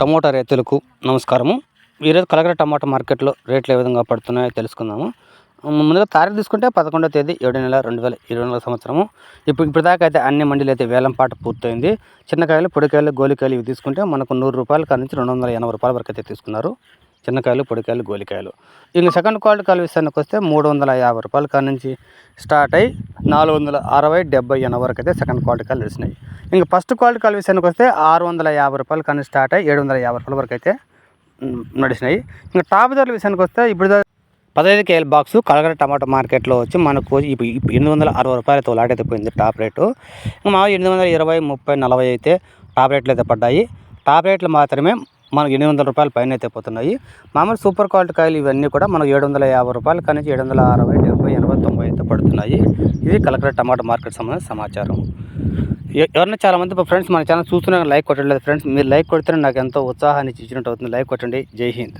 Tomato రైతులకు నమస్కారము. ఈరోజు కలగర టమాటా మార్కెట్లో రేట్లు ఏ విధంగా పడుతున్నాయో తెలుసుకుందాము. ముందుగా తారీఖు తీసుకుంటే పదకొండవ తేదీ ఏడు నెల రెండు వేల ఇరవై నాలుగు సంవత్సరము. ఇప్పుడు ఇప్పటిదాకా అయితే అన్ని మండీలు అయితే వేలం పాట పూర్తయింది. చిన్నకాయలు పొడికాయలు గోలికాయలు ఇవి తీసుకుంటే మనకు నూరు రూపాయల కాడ నుంచి రెండు వందల ఎనభై రూపాయల వరకు అయితే తీసుకున్నారు. చిన్నకాయలు పొడికాయలు గోలికాయలు. ఇంకా సెకండ్ క్వాలిటీ కాయల విషయానికి వస్తే మూడు వందల యాభై రూపాయల కాడ నుంచి స్టార్ట్ అయ్యి నాలుగు వందల అరవై డెబ్బై ఎనభై వరకు అయితే సెకండ్ క్వాలిటీ కాయలు తెలిసినాయి ఇంకా ఫస్ట్ క్వాలిటీ కాయల విషయానికి వస్తే ఆరు వందల యాభై రూపాయల కాడ స్టార్ట్ అయ్యి ఏడు వందల యాభై రూపాయల వరకు అయితే నడిచినాయి. ఇంకా టాప్ ధరల విషయానికి వస్తే ఇప్పుడు పదహైదు కేఎల్ బాక్స్ కలగర టమాటో మార్కెట్లో వచ్చి మనకు ఇప్పుడు ఎనిమిది వందల అరవై రూపాయలతో లాటైతే అయితే పోయింది టాప్ రేటు ఇంకా మా ఎనిమిది వందల ఇరవై ముప్పై నలభై అయితే టాప్ రేట్లు అయితే పడ్డాయి. టాప్ రేట్లు మాత్రమే మనకు ఎనిమిది వందల రూపాయల పైన అయితే పోతున్నాయి. మామూలు సూపర్ క్వాలిటీ కాయలు ఇవన్నీ కూడా మనకు ఏడు వందల యాభై రూపాయల కానీ ఏడు వందల అరవై డెబ్బై ఎనభై తొంభై అయితే పడుతున్నాయి. ఇది కలకర టమాటో మార్కెట్ సంబంధించిన సమాచారం. ఎవరైనా చాలామంది ఫ్రెండ్స్ మన ఛానల్ చూస్తున్నా లైక్ కొట్టడం లేదు ఫ్రెండ్స్ మీరు లైక్ కొడితేనే నాకు ఎంతో ఉత్సాహాన్ని ఇచ్చినట్టు అవుతుంది. లైక్ కొట్టండి. జై హింద్.